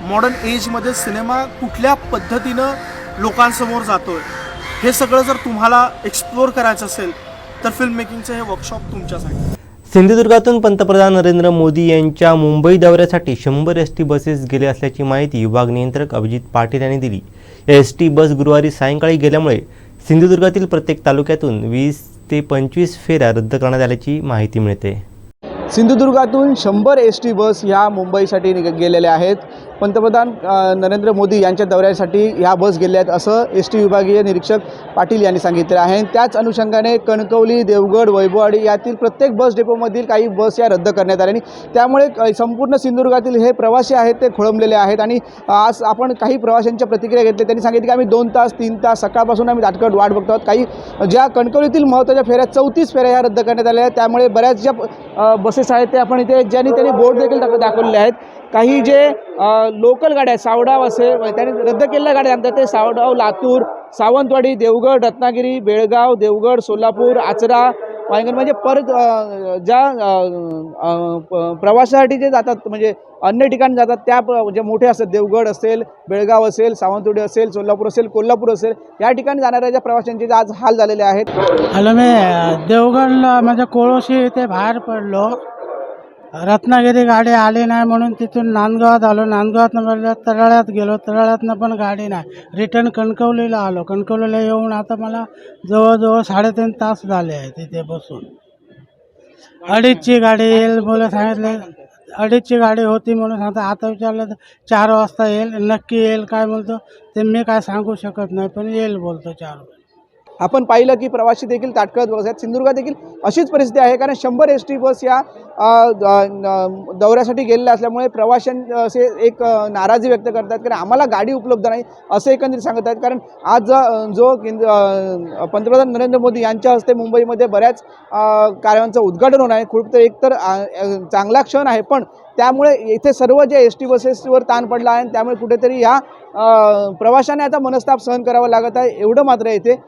Modern एजमध्ये cinema कुठल्या पद्धतीनं लोकांसमोर जातोय हे सगळं जर तुम्हाला एक्सप्लोअर करायचं असेल तर फिल्म मेकिंगचं हे वर्कशॉप तुमच्यासाठी. सिंधुदुर्गातून पंतप्रधान नरेंद्र मोदी यांच्या मुंबई दौऱ्यासाठी शंभर एस टी बसेस गेले असल्याची माहिती विभाग नियंत्रक अभिजित पाटील यांनी दिली. एस टी बस गुरुवारी सायंकाळी गेल्यामुळे सिंधुदुर्गातील प्रत्येक तालुक्यातून वीस ते पंचवीस फेऱ्या रद्द करण्यात आल्याची माहिती मिळते. सिंधुदुर्गातून शंभर एस टी बस ह्या मुंबईसाठी गेलेल्या आहेत. पंतप्रधान नरेंद्र मोदी यांच्या दौऱ्यासाठी ह्या बस गेल्या आहेत असं एस टी विभागीय निरीक्षक पाटील यांनी सांगितलं आहे. त्याच अनुषंगाने कणकवली देवगड वैभववाडी यातील प्रत्येक बस डेपोमधील काही बस या रद्द करण्यात आल्या आणि त्यामुळे संपूर्ण सिंधुदुर्गातील हे प्रवासी आहेत ते खोळंबलेले आहेत आणि आज आपण काही प्रवाशांच्या प्रतिक्रिया घेतल्या. त्यांनी सांगितलं की आम्ही दोन तास तीन तास सकाळपासून आम्ही ताटकट वाट बघतो आहोत. काही ज्या कणकवलीतील महत्त्वाच्या फेऱ्या चौतीस फेऱ्या ह्या रद्द करण्यात आल्या आहेत. त्यामुळे बऱ्याच ज्या बसेस आहेत ते आपण इथे ज्यांनी त्यांनी बोर्ड देखील दाखवलेले आहेत. काही जे लोकल गाड्या सावडाव असेल त्यांनी रद्द केलेल्या गाड्या आणतात ते सावडाव लातूर सावंतवाडी देवगड रत्नागिरी बेळगाव देवगड सोलापूर आचरा वांगण म्हणजे परत ज्या प्रवासासाठी जे जातात म्हणजे अन्य ठिकाणी जातात त्या प- जे मोठे असतात. देवगड असेल बेळगाव असेल सावंतवाडी असेल सोलापूर असेल कोल्हापूर असेल या ठिकाणी जाणाऱ्या ज्या प्रवाशांचे जे आज हाल झालेले आहेत. हॅलो मी देवगडला म्हणजे कोळोशी इथे बाहेर पडलो. रत्नागिरी गाडी आली नाही म्हणून तिथून नांदगावात आलो. नांदगावातनं म्हणलं तराळ्यात गेलो. तराळ्यातनं पण गाडी नाही. रिटर्न कणकवलीला आलो. कणकवलीला येऊन आता मला जवळजवळ साडेतीन तास झाले आहे तिथे बसून. अडीचची गाडी येईल मला सांगितले. अडीचची गाडी होती म्हणून सांगता आता विचारलं तर चार वाजता येईल. नक्की येईल काय बोलतो ते मी काय सांगू शकत नाही पण येईल बोलतो चार वाजता. आपण पाहिलं की प्रवासी देखील ताटकळत बस आहेत. सिंधुदुर्गात देखील अशीच परिस्थिती आहे कारण शंभर एस टी बस या दौऱ्यासाठी गेलेल्या असल्यामुळे प्रवाशांचे एक नाराजी व्यक्त करतात कारण आम्हाला गाडी उपलब्ध नाही असं एकंदरीत सांगत आहेत. कारण आज जो पंतप्रधान नरेंद्र मोदी यांच्या हस्ते मुंबईमध्ये बऱ्याच कार्यांचं उद्घाटन होणार आहे. खूप तर एकतर तर चांगला क्षण आहे पण त्यामुळे इथे सर्व जे एस टी बसेसवर ताण पडला आहे आणि त्यामुळे कुठेतरी ह्या प्रवाशाने प्रवाशांना आता मनस्ताप सहन करावा लागत आहे एवढं मात्र इथे